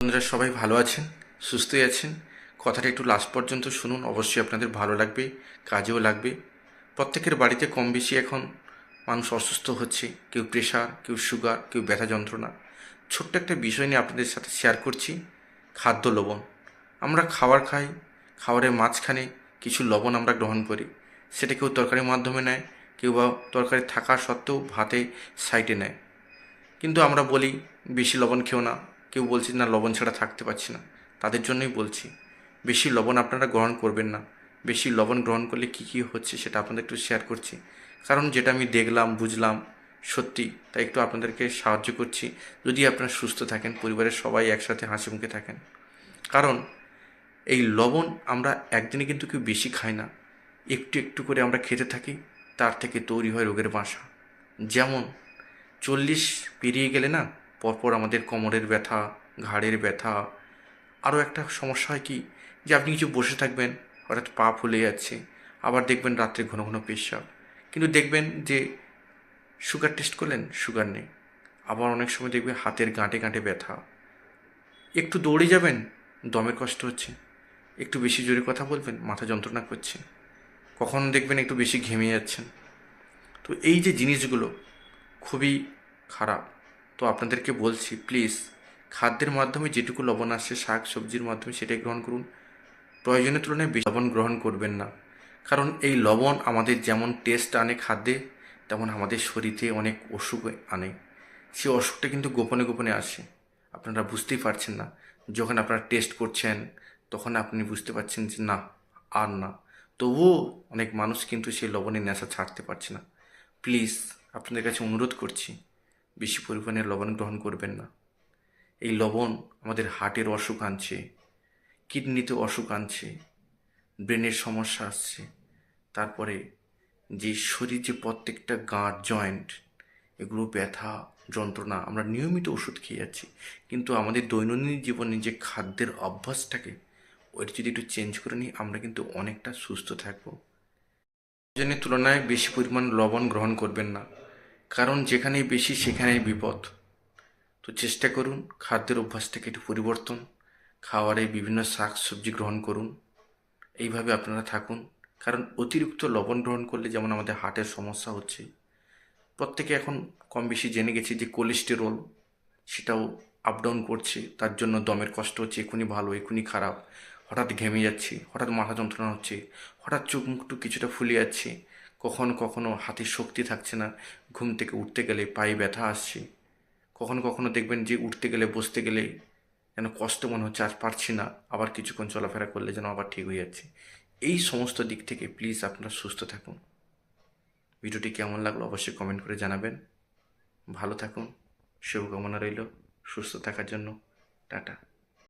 আপনারা সবাই ভালো আছেন? সুস্থই আছেন? কথাটা একটু লাস্ট পর্যন্ত শুনুন। অবশ্যই আপনাদের ভালো লাগবে, কাজেও লাগবে। প্রত্যেকের বাড়িতে কম বেশি এখন মানুষ অসুস্থ হচ্ছে। কেউ প্রেশার কেউ সুগার কেউ ব্যথা যন্ত্রণা। ছোট্ট একটা বিষয় নিয়ে আপনাদের সাথে শেয়ার করছি, খাদ্য লবণ। আমরা খাবার খাই, খাবারের মাঝখানে কিছু লবণ আমরা গ্রহণ করি। সেটা কেউ তরকারির মাধ্যমে নেয়, কেউ বা তরকারি থাকা সত্ত্বেও ভাতে সাইডে নেয়। কিন্তু আমরা বলি, বেশি লবণ খেও না। কেউ বলছে না, লবণ ছাড়া থাকতে পারছি না। তাদের জন্যই বলছি। বেশি লবণ আপনারা গ্রহণ করবেন না। বেশি লবণ গ্রহণ করলে কী কী হচ্ছে সেটা আপনাদের একটু শেয়ার করছি। কারণ যেটা আমি দেখলাম, বুঝলাম, সত্যি, তাই একটু আপনাদেরকে সাহায্য করছি। যদি আপনারা সুস্থ থাকেন, পরিবারের সবাই একসাথে হাসি মুখে থাকেন। কারণ এই লবণ আমরা একদিনে কিন্তু কেউ বেশি খাই না। একটু একটু করে আমরা খেতে থাকি, তার থেকে তৈরি হয় রোগের বাসা। যেমন চল্লিশ পেরিয়ে গেলে না পরপর আমাদের কোমরের ব্যথা, ঘাড়ের ব্যথা। আরও একটা সমস্যা হয় কি? যে আপনি কিছু বসে থাকবেন, হঠাৎ পা ফুলে যাচ্ছে, আবার দেখবেন রাত্রে ঘন ঘন পেশাব। কিন্তু দেখবেন যে সুগার টেস্ট করলেন, সুগার নেই। আবার অনেক সময় দেখবেন হাতের গাঁটে গাঁটে ব্যথা। একটু দৌড়ে যাবেন দমের কষ্ট হচ্ছে। একটু বেশি জোরে কথা বলবেন, মাথা যন্ত্রণা করছে। কখনো দেখবেন একটু বেশি ঘেমে যাচ্ছেন। তো এই যে জিনিসগুলো খুবই খারাপ। তো আপনাদেরকে বলছি প্লিজ খাদ্যের মাধ্যমে যেটুকু লবণ আসছে শাক সবজির মাধ্যমে সেটাই গ্রহণ করুন। প্রয়োজনের তুলনায় বেশি লবণ গ্রহণ করবেন না। কারণ এই লবণ আমাদের যেমন টেস্ট আনে খাদ্যে, তেমন আমাদের শরীরে অনেক অসুখ আনে। সেই অসুখটা কিন্তু গোপনে গোপনে আসে। আপনারা বুঝতেই পারছেন না। যখন আপনারা টেস্ট করছেন, তখন আপনি বুঝতে পারছেন যে না, আর না। তবুও অনেক মানুষ কিন্তু সেই লবণের নেশা ছাড়তে পারছে না। প্লিজ আপনাদের কাছে অনুরোধ করছি বেশি পরিমাণে লবণ গ্রহণ করবেন না। এই লবণ আমাদের হার্টের অসুখ আনছে, কিডনিতে অসুখ আনছে, ব্রেনের সমস্যা আসছে। তারপরে যে শরীর যে প্রত্যেকটা গাঁট, জয়েন্ট, এগুলো ব্যথা, যন্ত্রণা, আমরা নিয়মিত ওষুধ খেয়ে যাচ্ছি। কিন্তু আমাদের দৈনন্দিন জীবনে যে খাদ্যের অভ্যাসটাকে ওইটা যদি একটু চেঞ্জ করে নিই, আমরা কিন্তু অনেকটা সুস্থ থাকব। প্রয়োজনের তুলনায় বেশি পরিমাণ লবণ গ্রহণ করবেন না। কারণ যেখানেই বেশি, সেখানেই বিপদ। তো চেষ্টা করুন, খাদ্যের অভ্যাস থেকে একটু পরিবর্তন, খাওয়ারে বিভিন্ন শাক সবজি গ্রহণ করুন। এইভাবে আপনারা থাকুন। কারণ অতিরিক্ত লবণ গ্রহণ করলে যেমন আমাদের হার্টের সমস্যা হচ্ছে, প্রত্যেকে এখন কম বেশি জেনে গেছি যে কোলেস্টেরল সেটাও আপ ডাউন করছে, তার জন্য দমের কষ্ট হচ্ছে, এখুনি ভালো, এখুনি খারাপ। হঠাৎ ঘেমে যাচ্ছে, হঠাৎ মাথা যন্ত্রণা হচ্ছে, হঠাৎ চোখ মুখটু কিছুটা ফুলে যাচ্ছে কখনো কখনো হাতের শক্তি থাকছে না। ঘুম থেকে উঠতে গেলে পায়ে ব্যথা আসছে। কখনো কখনো দেখবেন যে উঠতে গেলে, বসতে গেলে যেন কষ্ট মনে হচ্ছে, আর পারছি না। আবার কিছুক্ষণ চলাফেরা করলে যেন আবার ঠিক হয়ে যাচ্ছে। এই সমস্ত দিক থেকে প্লিজ আপনারা সুস্থ থাকুন। ভিডিওটি কেমন লাগল অবশ্যই কমেন্ট করে জানাবেন। ভালো থাকুন, শুভকামনা রইল। সুস্থ থাকার জন্য, টাটা।